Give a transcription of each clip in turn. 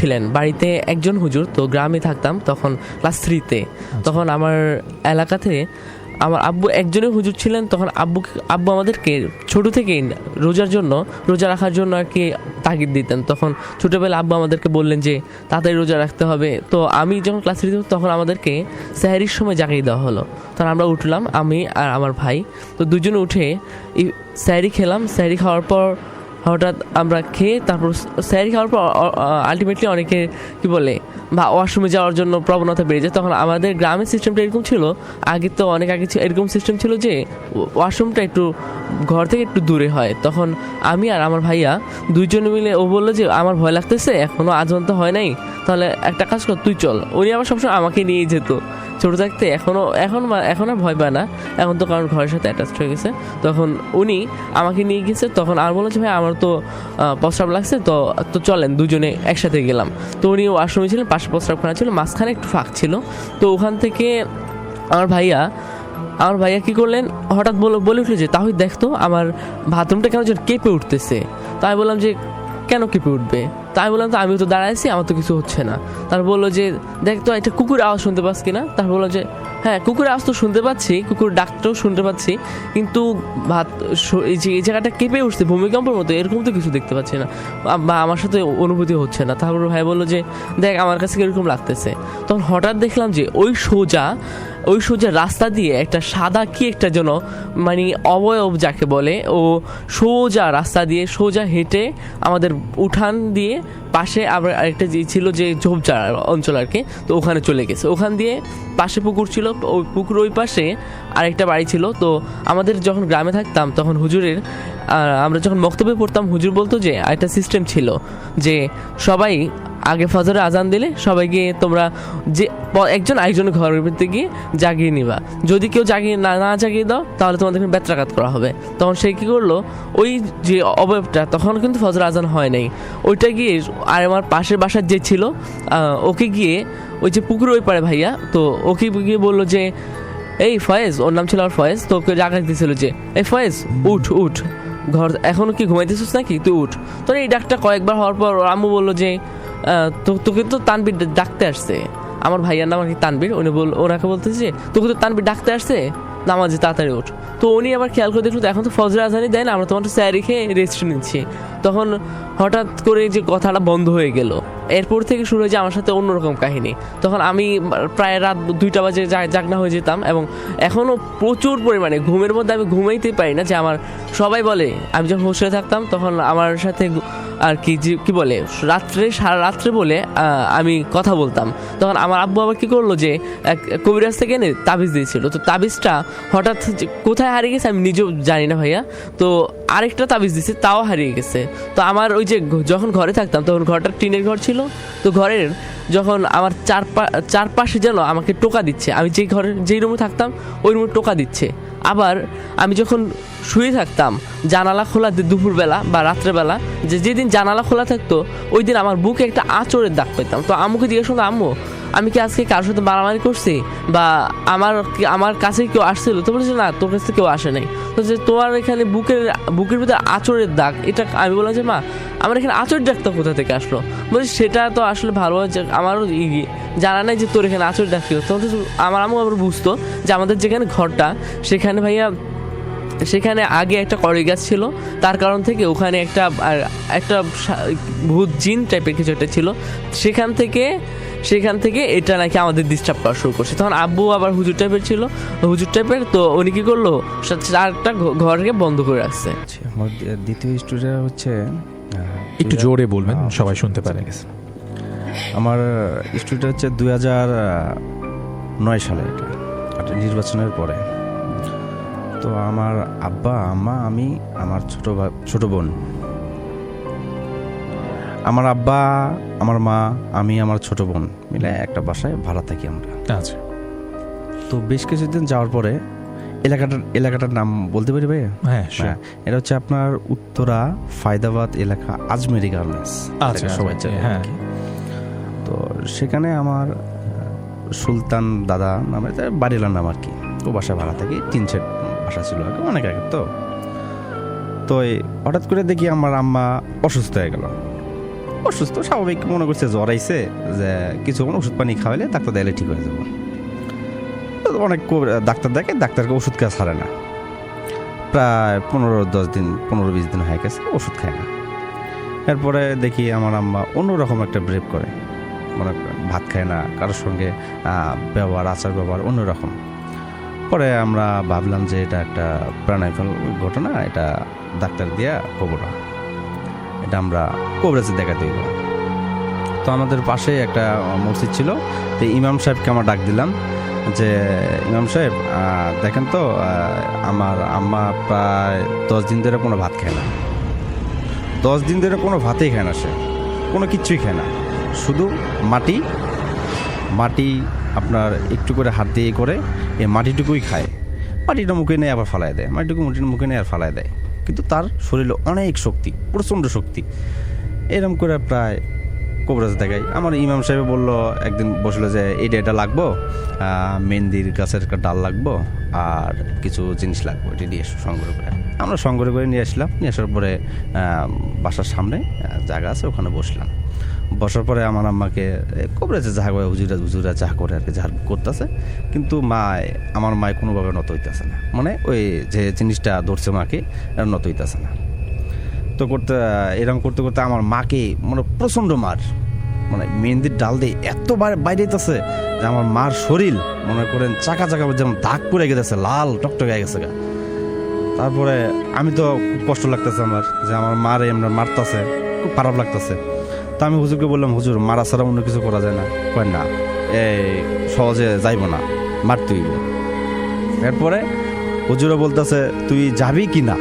ছিলেন। বাড়িতে একজন হুজুর তো গ্রামে থাকতাম তখন ক্লাস থ্রিতে তখন আমার এলাকাতে আমার আব্বু একজনই হুজুর ছিলেন তখন আব্বু আব্বু আমাদেরকে ছোট থেকেই রোজার জন্য রোজা রাখার জন্য আর কি তাগিদ দিতেন। তখন ছোটোবেলা আব্বু আমাদেরকে বললেন যে তাড়াতাড়ি রোজা রাখতে হবে। তো আমি যখন ক্লাস থ্রিতে তখন আমাদেরকে স্যাহারির সময় জাগিয়ে দেওয়া হলো। তখন আমরা উঠলাম আমি আর আমার ভাই। তো দুজনে উঠে স্যারি খেলাম। স্যারি খাওয়ার পর হঠাৎ আমরা খেয়ে তারপর স্যারি খাওয়ার পর আলটিমেটলি অনেকে কি বলে, বা ওয়াশরুমে যাওয়ার জন্য প্রবণতা বেড়ে যায়। তখন আমাদের গ্রামের সিস্টেমটা এরকম ছিল, আগে তো অনেক আগে এরকম সিস্টেম ছিল যে ওয়াশরুমটা একটু ঘর থেকে একটু দূরে হয়। তখন আমি আর আমার ভাইয়া দুইজনে মিলে ও বলল যে, আমার ভয় লাগতেছে এখনও আজন তো হয় নাই, তাহলে একটা কাজ কর, তুই চল। উনি আবার সবসময় আমাকে নিয়ে যেত। ছোট থাকতে এখনও, এখন এখন আর ভয় পায় না। এখন তো কারণ ঘরের সাথে অ্যাটাচ হয়ে গেছে। তখন উনি আমাকে নিয়ে গেছে, তখন আর বলল যে ভাই, আমার তো প্রস্রাব লাগছে, তো তো চলেন, দুজনে একসাথে গেলাম। তো উনি ওয়াশরুমে ছিলেন, পাশে প্রস্রাবখানা ছিল, মাঝখানে একটু ফাঁক ছিল। তো ওখান থেকে আমার ভাইয়া আমার ভাইয়া কি করলেন, হঠাৎ বলে বলে উঠল যে তাহলে দেখতো আমার বাথরুমটা কেন যেন কেঁপে উঠতেছে? তাই বললাম যে, কেন কেঁপে উঠবে? তাই বললাম তো আমি তো দাঁড়াইছি, আমার তো কিছু হচ্ছে না। তার বলল যে, দেখ তো, একটা কুকুর আওয়াজ শুনতে পাস কিনা তার বলল যে হ্যাঁ কুকুরের আওয়াজ তো শুনতে পাচ্ছি কুকুর ডাকটাও শুনতে পাচ্ছি, কিন্তু ভাত এই জায়গাটা কেঁপে উঠছে, ভূমিকম্পের মতো, এরকম তো কিছু দেখতে পাচ্ছি না। বা আমার সাথে অনুভূতি হচ্ছে না। তারপর ভাই বলল যে, দেখ, আমার কাছে এরকম লাগতেছে? তখন হঠাৎ দেখলাম যে, ওই সোজা ওই সোজা রাস্তা দিয়ে একটা সাদা কি একটা যেন মানে অবয়ব যাকে বলে, ও সোজা রাস্তা দিয়ে সোজা হেঁটে আমাদের উঠান দিয়ে পাশে আবার আরেকটা যে ছিল যে ঝোপঝাড় অঞ্চল আর কি, তো ওখানে চলে গেছে। ওখান দিয়ে পাশে পুকুর ছিল ওই পুকুর ওই পাশে আরেকটা বাড়ি ছিল। তো আমাদের যখন গ্রামে থাকতাম, তখন হুজুরের আমরা যখন বক্তব্যে পড়তাম, হুজুর বলতো যে একটা সিস্টেম ছিল যে সবাই আগে ফজরে আজান দিলে সবাইকে তোমরা যে একজন আরেকজনের ঘরের ভিতরে গিয়ে জাগিয়ে নিবা। যদি কেউ জাগিয়ে না না জাগিয়ে দাও, তাহলে তোমাদেরকে বেত্রাঘাত করা হবে। তখন সে কী করল? ওই যে অবয়বটা, তখন কিন্তু ফজর আজান হয় নাই। ওইটা গিয়ে আর আমার পাশের বাসার যে ছিল ওকে গিয়ে, ওই যে পুকুর ওই পারে ভাইয়া, তো ওকে গিয়ে বলল যে, এই ফয়েজ, ওর নাম ছিল আর ফয়েজ তো ওকে জাগাই দিয়েছিল যে, এই ফয়েজ, উঠ উঠ। ঘর, এখনও কি ঘুমাইতেছিস নাকি? তুই উঠ। তো এই ডাকটা কয়েকবার হওয়ার পর আম্মু বলল যে তোকে তো তানবির ডাকতে আসছে। আমার ভাইয়ার নাম আর কি তানবির উনি বল ওনাকে বলতেছে তোকে তো তানবির ডাকতে আসছে? নামাজে তাড়াতাড়ি ওঠ। তো উনি আবার খেয়াল করে দেখল এখন তো ফজর আজানি দেয় না, আমরা তোমার তো স্যার রেখে রেস্ট নিচ্ছি। তখন হঠাৎ করে যে কথাটা বন্ধ হয়ে গেল। এরপর থেকে শুরু হয়েছে আমার সাথে অন্যরকম কাহিনী। তখন আমি প্রায় রাত দুইটা বাজে জাগনা হয়ে যেতাম এবং এখনও প্রচুর পরিমাণে ঘুমের মধ্যে আমি ঘুমাইতে পারি না যে আমার সবাই বলে। আমি যখন হোস্টেলে থাকতাম তখন আমার সাথে আর কি যে কী বলে? রাত্রে সারা রাত্রে বলে আমি কথা বলতাম। তখন আমার আব্বু আবার কী করল যে, এক কবিরাজ থেকে এনে তাবিজ দিয়েছিল। তো তাবিজটা হঠাৎ কোথায় হারিয়ে গেছে আমি নিজেও জানি না ভাইয়া। তো আরেকটা তাবিজ দিছে, তাও হারিয়ে গেছে। তো আমার ওই যে যখন ঘরে থাকতাম, তখন ঘরটা টিনের ঘর ছিল। তো ঘরের যখন আমার চারপা চারপাশে যেন আমাকে টোকা দিচ্ছে, আমি যেই ঘরের, যেই রুমে থাকতাম, ওই রুমে টোকা দিচ্ছে। আবার আমি যখন শুয়ে থাকতাম, জানালা খোলা দুপুরবেলা বা রাত্রেবেলা, যে যেদিন জানালা খোলা থাকতো, ওই দিন আমার বুকে একটা আঁচড়ের দাগ পেতাম তো আম্মুকে জিজ্ঞেস করলাম, আম্মু আমি কি আজকে কারোর সাথে মারামারি করছি? বা আমার আমার কাছে কেউ আসছিল? তো বলেছে, না, তোর কাছে কেউ আসে নাই। তো যে তোমার এখানে বুকের বুকের ভিতরে আঁচড়ের দাগ, এটা আমি বললাম যে, মা, আমার এখানে আঁচড় ডাক্তার কোথা থেকে আসলো? বলছি, সেটা তো আসলে ভালো আমারও জানা নাই যে তোর এখানে আঁচড় ডাক ছিল তখন তো আমার আম্মু আবার বুঝতো যে আমাদের যেখানে ঘরটা, সেখানে ভাইয়া, সেখানে আগে একটা কড়ই গাছ ছিল। তার কারণ থেকে ওখানে একটা একটা ভূত জিন টাইপের কিছু একটা ছিল। সেখান থেকে সেখান থেকে এটা নাকি আমাদের ডিস্টার্ব করা শুরু করছে। তখন আব্বু আবার হুজুর টাইপের ছিল। হুজুর টাইপের তো উনি কি করল? চারটা ঘরকে বন্ধ করে রাখছে। আচ্ছা, দ্বিতীয় স্টোরিটা হচ্ছে একটু জোরে বলবেন সবাই শুনতে পারে। আমার স্টোরিটা হচ্ছে দুই হাজার নয় সালে এটা নির্বাচনের পরে। তো আমার আব্বা আম্মা আমি আমার ছোট ছোট বোন। আমার আব্বা আমার মা আমি আমার ছোট বোন মিলে একটা বাসায় ভাড়া থাকি আমরা। আচ্ছা। তো বেশ কিছুদিন যাওয়ার পরে এলাকাটার এলাকাটার নাম বলতে পারি ভাই হ্যাঁ হ্যাঁ এটা হচ্ছে আপনার উত্তরা ফায়দাবাদ এলাকা আজমেরি গার্মেন্টস আচ্ছা, সবাই আচ্ছা, জানে হ্যাঁ। তো সেখানে আমার সুলতান দাদা নামে বাড়িলার নাম আর কি। ও বাসা ভাড়া থেকে তিন সেট বাসা ছিল আগে অনেক আগে তো। তো হঠাৎ করে দেখি আমার আম্মা অসুস্থ হয়ে গেল। অসুস্থ, স্বাভাবিক মনে করছে জ্বর আইছে, যে কিছুক্ষণ ওষুধ পানি খাওয়াইলে ডাক্তার দিলে ঠিক হয়ে যাব। অনেক ডাক্তার দেখে, ডাক্তারকে ওষুধ খাওয়া ছাড়ে না। প্রায় পনেরো, দশ দিন, পনেরো, বিশ দিন হয়ে গেছে, ওষুধ খায় না। এরপরে দেখি আমার আম্মা অন্যরকম একটা ব্রেপ করে। মানে ভাত খায় না, কারোর সঙ্গে ব্যবহার, আচার ব্যবহার অন্যরকম। পরে আমরা ভাবলাম যে এটা একটা প্রাণাইফল ঘটনা, এটা ডাক্তার দিয়া না। এটা আমরা কবরেজে দেখাতে হইব। তো আমাদের পাশে একটা মসজিদ ছিল, তো ইমাম সাহেবকে আমরা ডাক দিলাম যে, ইমাম সাহেব দেখেন তো আমার আম্মা প্রায় দশ দিন ধরে কোনো ভাত খায় না। দশ দিন ধরে কোনো ভাতেই খায় না সে, কোনো কিচ্ছুই খায় না। শুধু মাটি মাটি আপনার একটু করে হাত দিয়ে করে এই মাটিটুকুই খায়। মাটিটা মুখে নেয় আবার ফালায় দেয়, মাটিটুকু মুটির মুখে নেয় আর ফালায় দেয়। কিন্তু তার শরীরে অনেক শক্তি, প্রচণ্ড শক্তি। এরকম করে প্রায় কবরাজ দেখাই আমার ইমাম সাহেব বলল, একদিন বসল যে, এটা এটা লাগবো মেহেন্দির গাছের একটা ডাল লাগবো, আর কিছু জিনিস লাগবো, এটা নিয়ে এসো, সংগ্রহ করে। আমরা সংগ্রহ করে নিয়ে আসলাম। নিয়ে আসার পরে বাসার সামনে জায়গা আছে, ওখানে বসলাম। বসার পরে আমার আম্মাকে কবরেছে যা করে হুজুরা হুজুরা যা করে আর কি, যা করতেছে। কিন্তু মায়, আমার মায় কোনোভাবে নত হইতেছে না। মানে ওই যে জিনিসটা ধরছে মাকে নত হইতেছে না। তো করতে, এরকম করতে করতে আমার মাকে মানে প্রচণ্ড মার। মানে মেহেন্দির ডাল দিয়ে এত বাইরে যেতেছে যে আমার মার শরীর, মনে করেন, চাকা চাকা যেমন দাগ পড়ে গেছে, লাল, টকটকে গেছে গা। তারপরে আমি তো খুব কষ্ট লাগতেছে আমার, যে আমার মারে এমনি মারতেছে, খুব খারাপ লাগতেছে। তা আমি হুজুরকে বললাম, হুজুর, মারা ছাড়া অন্য কিছু করা যায় না। কয়, না এই সহজে যাইব না মারতেই এরপরে হুজুরও বলতেছে, তুই যাবি কি না?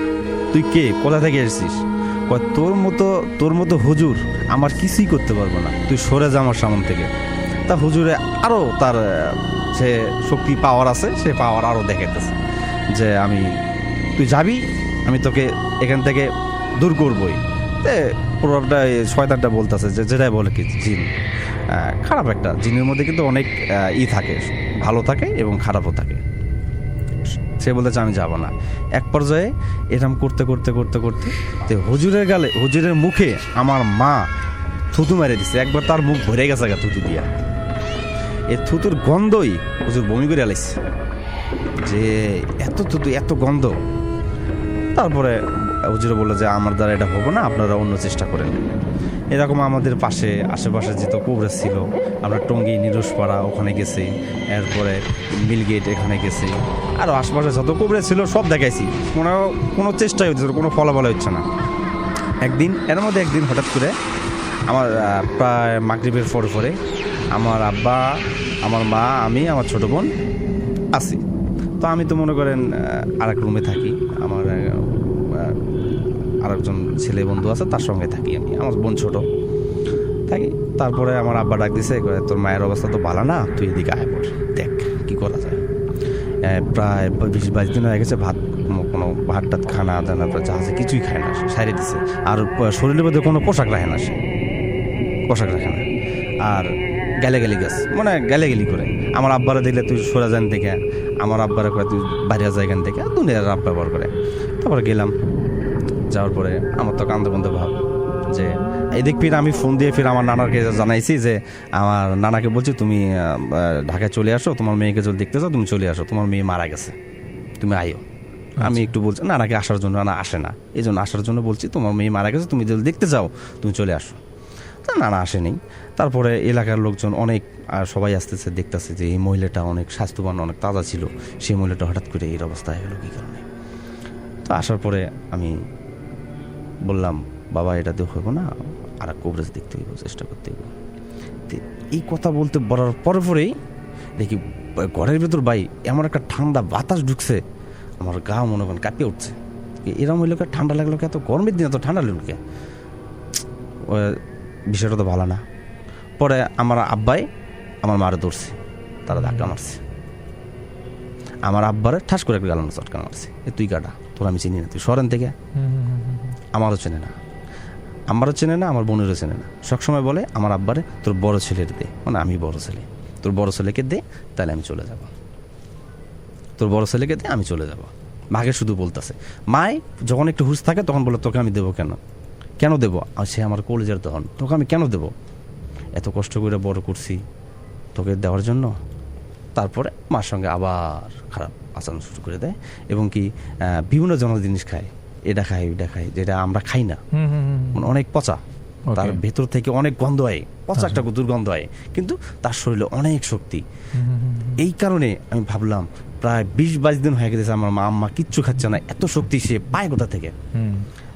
তুই কে? কোথা থেকে এসেছিস? কয়, তোর মতো তোর মতো হুজুর আমার কিছুই করতে পারব না। তুই সরে যা আমার সামন থেকে। তা হুজুরে আরও তার যে শক্তি পাওয়ার আছে, সে পাওয়ার আরও দেখাইতেছে যে, আমি, তুই যাবি, আমি তোকে এখান থেকে দূর করবই। এই শয়তানটা বলতেছে যে যেটাই বলে কি জিন। খারাপ একটা। জিনের মধ্যে কিন্তু অনেক ই থাকে, ভালো থাকে এবং খারাপও থাকে। সে বলতেছে, আমি যাব না। এক পর্যায়ে এরম করতে করতে করতে করতে তো হুজুরের গালে, হুজুরের মুখে আমার মা থুতু মেরে দিছে। একবার তার মুখ ভরে গেছে গা থুতু দিয়া। এ থুতুর গন্ধই হুজুর বমি করে আলাইছে। যে এত থুতু, এত গন্ধ। তারপরে হুজুরে বলল যে, আমার দ্বারা এটা হবে না, আপনারা অন্য চেষ্টা করেন। এরকম আমাদের পাশে, আশেপাশে যেত কবরেজ ছিল, আমরা টঙ্গী, নিরসপাড়া ওখানে গেছি, এরপরে মিলগেট এখানে গেছি। আরও আশেপাশে যত কবরেজ ছিল, সব দেখাইছি। কোনো কোনো চেষ্টাই হচ্ছে কোনো ফলাফল হচ্ছে না। একদিন, এর মধ্যে একদিন হঠাৎ করে আমার প্রায় মাগরিবের পরে পরে আমার আব্বা, আমার মা, আমি, আমার ছোটো বোন আছি তো আমি তো মনে করেন আর এক রুমে থাকি। আমার আরেকজন ছেলে বন্ধু আছে, তার সঙ্গে থাকি আমি। আমার বোন ছোট। থাকি। তারপরে আমার আব্বা ডাক দিছে তোর মায়ের অবস্থা তো ভালো না, তুই এদিকে আয় পড় দেখ, কি করা যায়? প্রায় বিশ, বাইশ দিন হয়ে গেছে, ভাত কোনো- ভাত টাত খানা দানা জাহাজে কিছুই খায় না সারিয়ে দিছে। আর শরীরের মধ্যে কোনো পোশাক রাখে না সে। পোশাক রাখে না। আর গেলে গেলি গাছ মানে গেলে গেলি করে। আমার আব্বারা দেখলে তুই সরে যান থেকে আমার আব্বারা করে তুই বাইরে জায়গান থেকে দুনিয়ার আব্বা ব্যবহার করে। তারপরে গেলাম। যাওয়ার পরে আমার তো কান্দে বন্ধে ভাব যে এদিক ফির আমি ফোন দিয়ে ফির আমার নানাকে জানাইছি যে আমার নানাকে বলছি তুমি ঢাকায় চলে আসো তোমার মেয়েকে যদি দেখতে চাও তুমি চলে আসো তোমার মেয়ে মারা গেছে তুমি আইও। আমি একটু বলছি নানাকে আসার জন্য না আসে না। এই জন্য আসার জন্য বলছি তোমার মেয়ে মারা গেছে তুমি যদি দেখতে যাও তুমি চলে আসো। তা নানা আসেনি। তারপরে এলাকার লোকজন অনেক আর সবাই আসতেছে দেখতেছে যে এই মহিলাটা অনেক স্বাস্থ্যবান অনেক তাজা ছিল। সেই মহিলাটা হঠাৎ করে এই অবস্থায় হলো কী কারণে? তো আসার পরে আমি বললাম, বাবা, এটা দেখো না, আর এক কবরেজ দেখতে হইব, চেষ্টা করতে হইব। এই কথা বলতে বলার পরে পরেই দেখি, ঘরের ভেতর ভাই এমন একটা ঠান্ডা বাতাস ঢুকছে, আমার গা মনে করেন কাঁপিয়ে উঠছে। এরম হইল ঠান্ডা লাগল এত গরমের দিনে তো ঠান্ডা লাগল কে? বিষয়টা তো ভালো না। পরে আমার আব্বাই আমার মারে ধরছে, তারা ধাক্কা মারছে। আমার আব্বারে ঠাস করে একটা গালানো চটকা মারছে। এ, তুই কাটা? তোর আমি চিনি না, তুই সরেন থেকে? আমারও চেনে না। আমারও চেনে না, আমার বোনেরও চেনে না। সবসময় বলে, আমার আব্বারে তোর বড় ছেলের দে। মানে আমি বড় ছেলে। তোর বড় ছেলেকে দে, তাহলে আমি চলে যাব। তোর বড় ছেলেকে দে, আমি চলে যাব। মাকে শুধু বলতেছে। মায় যখন একটু হুশ থাকে, তখন বলে, তোকে আমি দেবো কেন? কেন দেবো? সে আমার কলেজের তখন তোকে আমি কেন দেবো? এত কষ্ট করে বড় করছি তোকে দেওয়ার জন্য। তারপরে মার সঙ্গে আবার খারাপ আচরণ শুরু করে দেয় এবং কি বিভিন্ন জন জিনিস খায়। এটা খায় ওইটা খায় যেটা আমরা খাই না। অনেক পচা। তার ভেতর থেকে অনেক গন্ধ হয় পচা একটা আচ্ছা। দুর্গন্ধ হয় কিন্তু তার শরীরে অনেক শক্তি। এই কারণে আমি ভাবলাম প্রায় বিশ বাইশ দিন হয়ে গেছে আমার মা আম্মা কিচ্ছু খাচ্ছে না। এত শক্তি সে পায় কোথা থেকে?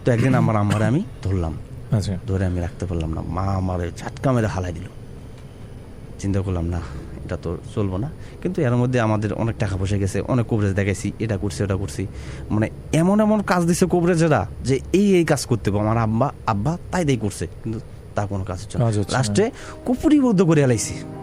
তো একদিন আমার আম্মারে আমি ধরলাম। আচ্ছা। ধরে আমি রাখতে পারলাম না। মা আমার ঝাটকা মেরে হালাই দিল। চিন্তা করলাম, না, এটা তো চলবো না। কিন্তু এর মধ্যে আমাদের অনেক টাকা পয়সা গেছে, অনেক কভারেজ দেখাইছি, এটা করছি, ওটা করছি। মানে এমন এমন কাজ দিছে কভারেজেরা যে এই এই কাজ করতে হবে। আমার আব্বা আব্বা তাই তাই করছে। কিন্তু তা কোনো কাজ হচ্ছে না। লাস্টে কুপুরিবদ্ধ করে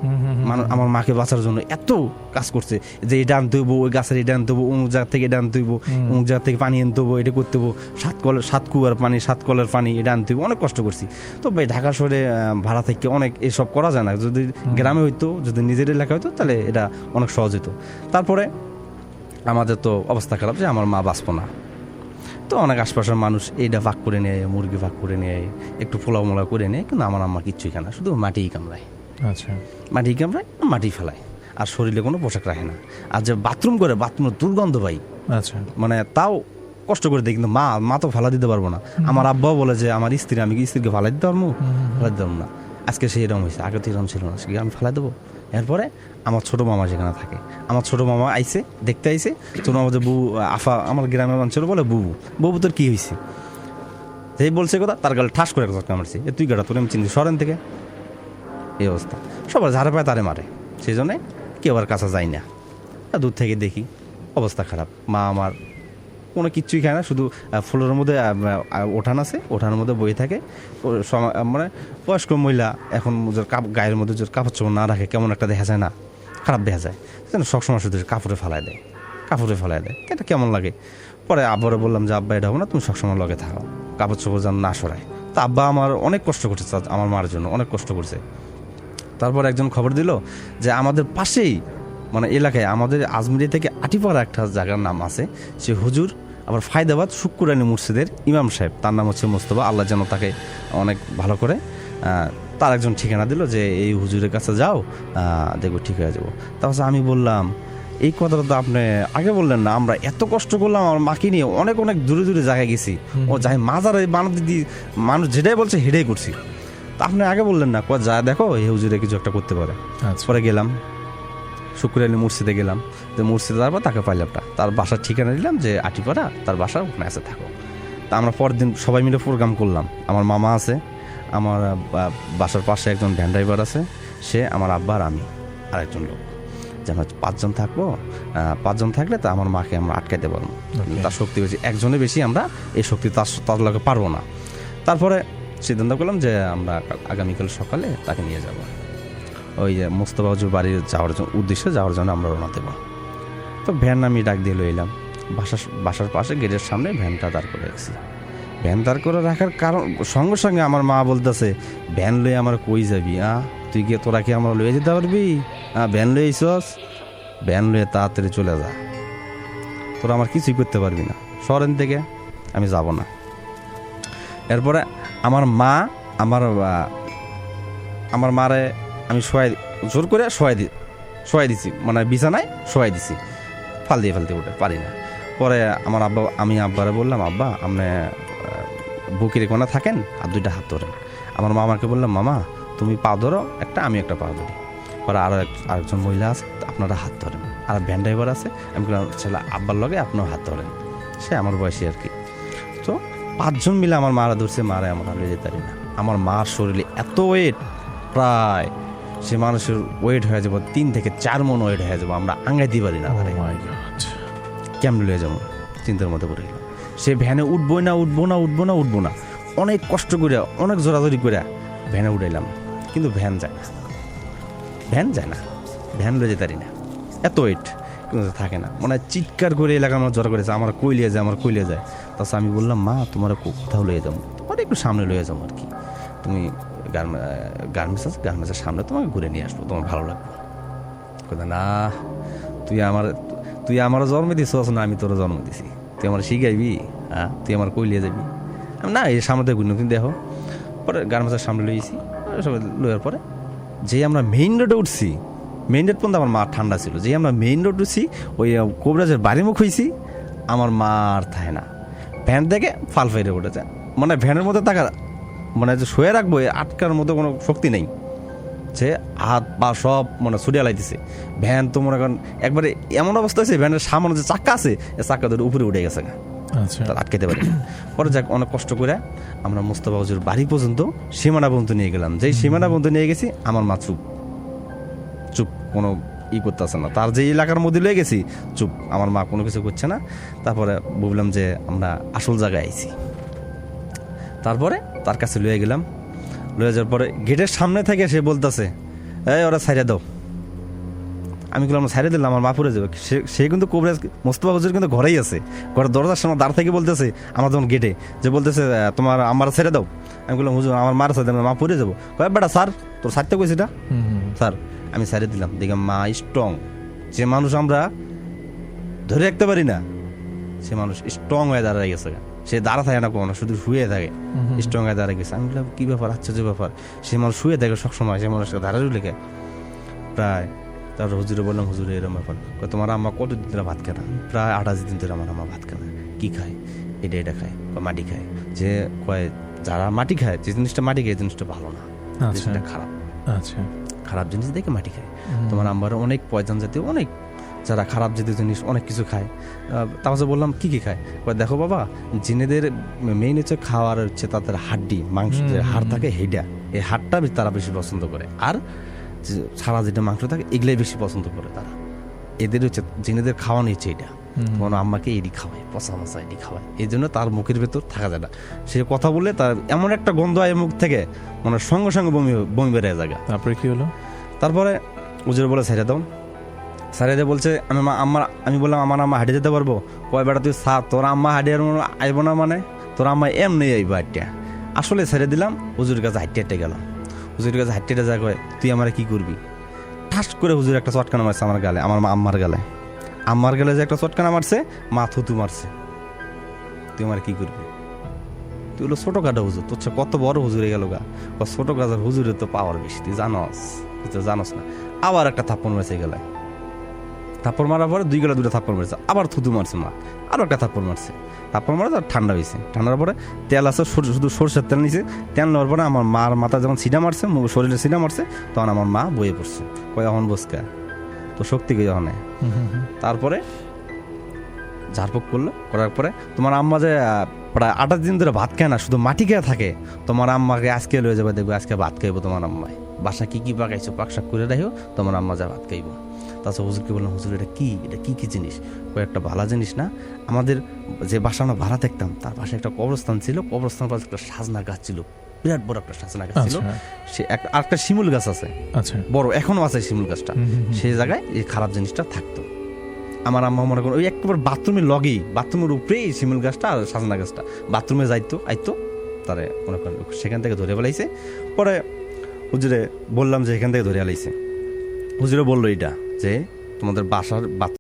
হুম। মানে আমার মাকে বাঁচার জন্য এত কাজ করছে যে এটা আনতে হইব ওই গাছের এটা আনতে হইব অমুক জায়গা থেকে হইব হুম। অমুক জায়গা থেকে পানি আনতে হইব এটা করতে হইব। সাত কলের সাত কুয়ার পানি সাত কলের পানি এটা আনতে অনেক কষ্ট করছি। তো ভাই ঢাকা শহরে ভাড়া থেকে অনেক এসব করা যায় না। যদি গ্রামে হইতো যদি নিজের এলাকা হইতো তাহলে এটা অনেক সহজ হতো তারপরে আমাদের তো অবস্থা খারাপ যে আমার মা বাঁচবো না। তো অনেক আশপাশের মানুষ এইটা ভাগ করে নেয় মুরগি ভাগ করে নেয় একটু পোলাও মোলা করে নেয় কিন্তু আমার আম্মা কিচ্ছুই খায় না শুধু মাটিই কামড়ায়। আচ্ছা। মাটি কামড়ায় মাটি ফেলায় আর শরীরে কোনো পোশাক রাখে না। আর যে বাথরুম করে বাথরুমের দুর্গন্ধ পাই আচ্ছা। মানে তাও কষ্ট করে দেয় কিন্তু মা মা তো ফালা দিতে পারব না। আমার আব্বাও বলে যে আমার স্ত্রী আমি কি স্ত্রীকে ফালাই দিতে পারব? ফালাই দিতে পারব না। আজকে সেই এরকম হয়েছে আগে তো এরকম ছিল না আজকে আমি ফালাই দেবো? এরপরে আমার ছোট মামা সেখানে থাকে। আমার ছোট মামা আইছে, দেখতে আইছে। ছোট মামা যে বউ, আফা, আমার গ্রামের অঞ্চলে বলে বুবু। বুবু তোর কী হয়েছে যেই বলছে কথা, তার গালে ঠাস করে একটা মারছি। এ তুই গাটা, তোর আমি চিনি সরেন থেকে। এই অবস্থা। সবার ঝাড়ে পায় তারে মারে। সেই জন্যে কেউ আর কাছে যায় না। দূর থেকে দেখি, অবস্থা খারাপ। মা আমার কোনো কিচ্ছুই খায় না শুধু আহ, ফুলের মধ্যে ওঠান আছে ওঠানের মধ্যে বই থাকে। মানে বয়স্ক মহিলা এখন গায়ের মধ্যে কাপড় চোপড় না রাখে কেমন একটা দেখা যায় না খারাপ দেখা যায়। সবসময় শুধু কাপড়ে ফেলায় দেয় কাপড়ে ফেলায় দেয় এটা কেমন লাগে? পরে আব্বারে বললাম যে আব্বা এটা হবে না তুমি সবসময় লগে থাকো কাপড় চোপড় যেন না সরায়। তা আব্বা আমার অনেক কষ্ট করছে আমার মার জন্য অনেক কষ্ট করছে। তারপর একজন খবর দিল যে আমাদের পাশেই মানে এলাকায় আমাদের আজমিরি থেকে আটিপাড়া একটা জায়গার নাম আছে সে হুজুর আবার ফায়দাবাদ শুক্কুরানি মুর্শিদের ইমাম সাহেব। তার নাম হচ্ছে মোস্তফা। আল্লাহ যেন তাকে অনেক ভালো করে তার একজন ঠিকানা দিল যে এই হুজুরের কাছে যাও দেখব ঠিক হয়ে যাব। তারপর আমি বললাম এই কথাটা তো আপনি আগে বললেন না আমরা এত কষ্ট করলাম আমার মাকে নিয়ে অনেক অনেক দূরে দূরে জায়গায় গেছি। ও যাই মাজারে বানাতে দিয়ে মানুষ যেটাই বলছে হেডেই করছি। তা আপনি আগে বললেন না যা দেখো এই হুজুরে কিছু একটা করতে পারে। আচ্ছা। পরে গেলাম। শুক্র আলী মুর্শিদে গেলাম। যে মুর্শিদে তারপর তাকে পাইলামটা তার বাসার ঠিকানা দিলাম যে আটিপাড়া তার বাসা ওখানে আছে থাকো। তা আমরা পরের দিন সবাই মিলে প্রোগ্রাম করলাম। আমার মামা আছে আমার বাসার পাশে একজন ভ্যান ড্রাইভার আছে সে আমার আব্বা আর আমি আর একজন লোক যেন পাঁচজন থাকব পাঁচজন থাকলে তা আমার মাকে আমরা আটকাইতে পারব। তার শক্তি বেশি একজনে বেশি আমরা এই শক্তি তার তার লগে পারব না। তারপরে সিদ্ধান্ত করলাম যে আমরা আগামীকাল সকালে তাকে নিয়ে যাব। ওই যে মোস্তফা হজুর বাড়ির যাওয়ার জন্য উদ্দেশ্যে যাওয়ার জন্য আমরা রওনা দেবো। তো ভ্যান আমি ডাক দিয়ে লইলাম। বাসার বাসার পাশে গেটের সামনে ভ্যানটা দাঁড় করে রাখছি। ভ্যান দাঁড় করে রাখার কারণ, সঙ্গে সঙ্গে আমার মা বলতেছে, ভ্যান লয়ে আমার কই যাবি, আ? তুই কি তোরা কি আমরা লয়ে যেতে পারবি? আ, ভ্যান লয়ে আইসস? ভ্যান লয়ে তাড়াতাড়ি চলে যা। তোরা আমার কিছুই করতে পারবি না। শহরের থেকে আমি যাব না। এরপরে আমার মা, আমার আমার মারে আমি শোয়াই জোর করে শোয়াই দি শোয়াই দিছি। মানে বিছানায় শোয়াই দিছি। ফাল দিয়ে ফেলতে উঠে, পারি না। পরে আমার আব্বা আমি আব্বারে বললাম, আব্বা, আপনি বুকের কোনা থাকেন আর দুইটা হাত ধরেন। আমার মামাকে বললাম মামা, তুমি পা ধরো, একটা আমি একটা পা ধরি। পরে আরও এক আরেকজন মহিলা আছে, আপনারা হাত ধরেন। আর ভ্যান ড্রাইভার আছে, আমি বললাম, ছেলে, আব্বার লগে আপনিও হাত ধরেন। সে আমার বয়সী আর কি। তো পাঁচজন মিলে আমার মারা ধরছে, মারে আমার আর যেতে পারি না। আমার মার শরীরে এত ওয়েট প্রায় সে মানুষের ওয়েট হয়ে যাব তিন থেকে চার মন ওয়েট হয়ে যাব আমরা আঙ্গাইতে পারি না। Oh তারে। কেমন লয়ে যাব? চিন্তার মধ্যে পড়ে গেলাম। সে ভ্যানে উঠবো না উঠবো না উঠবো না উঠবো না। অনেক কষ্ট করে অনেক জোরাজোরি করে ভ্যানে উঠাইলাম। কিন্তু ভ্যান যায় না। ভ্যান যায় না। ভ্যান লয়ে যেতে পারি না। এত ওয়েট কিন্তু থাকে না। মানে চিৎকার করে এলাকা আমার জ্বর করেছে আমার কইলিয়ে যায় আমার কইলিয়ে যায়। তাছাড়া আমি বললাম মা তোমার কোথাও লয়ে যাব? তোমার একটু সামনে লয়ে যাব আর কি। তুমি গার্মেন্টস আছে, গার্মেন্টসের সামনে তোমাকে ঘুরে নিয়ে আসব, তোমার ভালো লাগবে। না, তুই আমার তুই আমার জন্ম দিছিস না, আমি তোর জন্ম দিছি তুই আমার শিখাইবি হ্যাঁ? তুই আমার কইলিয়ে যাবি। না, এই সামনে দেখুন তুমি দেখো। পরে গার্মেন্টসের সামনে লইছি সব লইয়ার পরে যেই আমরা মেইন রোডে উঠছি মেইন রোড পর্যন্ত আমার মা ঠান্ডা ছিল। যেই আমরা মেইন রোড উঠছি, ওই কোবরাজের বাড়ি মুখ হয়েছি আমার মা আর থাকে না। ভ্যান দেখে ফাল ফাইরে উঠেছে। মানে ভ্যানের মধ্যে থাকা মানে যে শুয়ে রাখব আটকার মতো কোনো শক্তি নেই। সে হাত পা সব মানে ছুটিয়ে লাইতেছে। ভ্যান তো মনে করেন একবারে এমন অবস্থা হয়েছে ভ্যানের সামনে যে চাক্কা আছে এ চাক্কা ধরে উপরে উঠে গেছে। আচ্ছা। আটকাতে পারি। পরে যাক অনেক কষ্ট করে আমরা মোস্তফা হুজুর বাড়ি পর্যন্ত সীমানা পর্যন্ত নিয়ে গেলাম। যেই সীমানা পর্যন্ত নিয়ে গেছি আমার মা চুপ। চুপ কোনো ই করতে করতেছে না। তার যে এলাকার মধ্যে লয়ে গেছি চুপ। আমার মা কোনো কিছু করছে না। তারপরে বুঝলাম যে আমরা আসল জায়গায় আইছি। তারপরে তার কাছে লয়ে গেলাম। লয়ে যাওয়ার পরে গেটের সামনে থেকে সে বলতেছে এই ওরা ছাইড়ে দাও। আমি বললাম ছাইড়ে দিলাম আমার মা পড়ে যাবে। সে কিন্তু কোবরাজ মোস্তফা হুজুর কিন্তু ঘরেই আছে। ঘরের দরজার সামনে দাঁড় থেকে বলতেছে আমার যখন গেটে যে বলতেছে তোমার আমার ছেড়ে দাও। আমি বললাম হুজুর আমার মার সাথে মা পড়ে যাব। কয় বেটা স্যার তোর সারতে কইছি হুম। স্যার আমি সাইডে দিলাম। দেখে মা স্ট্রং। যে মানুষ আমরা ধরে রাখতে পারি না সে মানুষ স্ট্রং হয়ে দাঁড়ায় গেছে। সে দাঁড়া থাকে না কোনো শুধু শুয়ে থাকে। স্ট্রং হয়ে দাঁড়ায় গেছে। আমি বললাম কি ব্যাপার? আশ্চর্য ব্যাপার। সে মানুষ শুয়ে থাকে সবসময় সে মানুষকে দাঁড়ায় লেগে প্রায় তারপর হুজুরে বললাম হুজুরে এরকম ব্যাপার তোমার আম্মা কত দিন ধরে ভাত খায় না? প্রায় আঠাশ দিন ধরে আমার আম্মা ভাত খায় না। কি খায়? এটা এটা খায়। বা মাটি খায়। যে কয় যারা মাটি খায় যে জিনিসটা মাটি খায় এই জিনিসটা ভালো না। আচ্ছা। জিনিসটা খারাপ। আচ্ছা। খারাপ জিনিস দেখে মাটি খায়। তোমার আম্বার অনেক পয়জন জাতীয় অনেক যারা খারাপ জাতীয় জিনিস অনেক কিছু খায়। তারপর বললাম কি কি খায়? কয়, দেখো বাবা জিনেদের মেইন হচ্ছে খাওয়ার হচ্ছে তাদের হাড্ডি মাংস যে হাড় থাকে হেডা এই হাড়টা তারা বেশি পছন্দ করে। আর সারা যেটা মাংস থাকে এগুলাই বেশি পছন্দ করে তারা। এদের হচ্ছে জিনেদের খাওয়ানো হচ্ছে এটা। তোমার আম্মাকে এডি খাওয়ায় পচা মশা এডি খাওয়ায়। এই জন্য তার মুখের ভেতর থাকা যায় না। সে কথা বলে তার এমন একটা গন্ধ আয় মুখ থেকে মানে সঙ্গে সঙ্গে বমি বমি বেড়ে জায়গা তারপরে কি হলো? তারপরে উজুর বলে ছেড়ে দাও। দিয়ে বলছে, আমি মা, আম্মা, আমি বললাম, আমার আম্মা হাঁটে যেতে পারব? কয়, বেটা, তুই সা তোর আম্মা হাঁটে আইব না মানে? তোর আম্মা এমনি আইব হাঁটিয়া আসলে ছেড়ে দিলাম হুজুর কাছে হাঁটতে হাঁটতে গেলাম। হুজুরের কাছে হাঁটতে যা কয়, তুই আমার কি করবি? ঠাস করে হুজুর একটা চটকানা মারছে আমার গালে, আমার মা আম্মার গালে। আম্মার গালে যে একটা চটকানা মারছে, মা থুতু মারছে। তুই আমার কি করবি? তুই হলো ছোট কাটা হুজুর, তোর কত বড় হুজুরে গেল গা। ছোটো গাছের হুজুরের তো পাওয়ার বেশি, তুই জানস, তুই তো জানস না। আবার একটা থাপ্পন মারছে গেলে থাপ্পড় মারার পরে দুই গেলা দুটো থাপ্পড় মারছে আবার থুতু মারছে মা আরও একটা থাপ্পড় মারছে। থাপ্পড় মারা আর ঠান্ডা হয়েছে ঠান্ডার পরে তেল আছে শুধু সরষের তেল নিছে। তেল নেওয়ার পরে আমার মার মাথা যখন সিনা মারছে শরীরে সিনা মারছে তখন আমার মা বয়ে পড়ছে। কয় এখন বসকা তো শক্তি কে যখন। তারপরে ঝাড়ফুঁক করল করার পরে তোমার আম্মা যে প্রায় আঠাশ দিন ধরে ভাত খায় না শুধু মাটি খেয়ে থাকে তোমার আম্মাকে আজকে লয়ে যাবে দেখবে আজকে ভাত খাইবো তোমার আম্মায়। বাসা কি কি পাকাইছো পাকশাক করে রাখো তোমার আম্মা যা ভাত খাইবো। তাছাড়া হুজুরকে বললাম হুজুর এটা কি? এটা কি কি জিনিস? কয়েকটা ভালো জিনিস না? আমাদের যে বাসা আমরা ভাড়া দেখতাম তার পাশে একটা কবরস্থান ছিল। কবরস্থান পাশে একটা সাজনা গাছ ছিল। বিরাট বড় একটা সাজনা গাছ ছিল। আচ্ছা। সে একটা আর একটা শিমুল গাছ আছে। আচ্ছা। বড় এখনও আছে শিমুল গাছটা। সেই জায়গায় এই খারাপ জিনিসটা থাকতো। আমার আম্মা মনে করো ওই একবার বাথরুমের লগেই বাথরুমের উপরেই শিমুল গাছটা আর সাজনা গাছটা। বাথরুমে যাইতো আইতো তারে মনে করেন সেখান থেকে ধরে ফেলাইছে। পরে হুজুরে বললাম যে এখান থেকে ধরে আলাইছে। হুজুরে বলল এটা যে তোমাদের বাসার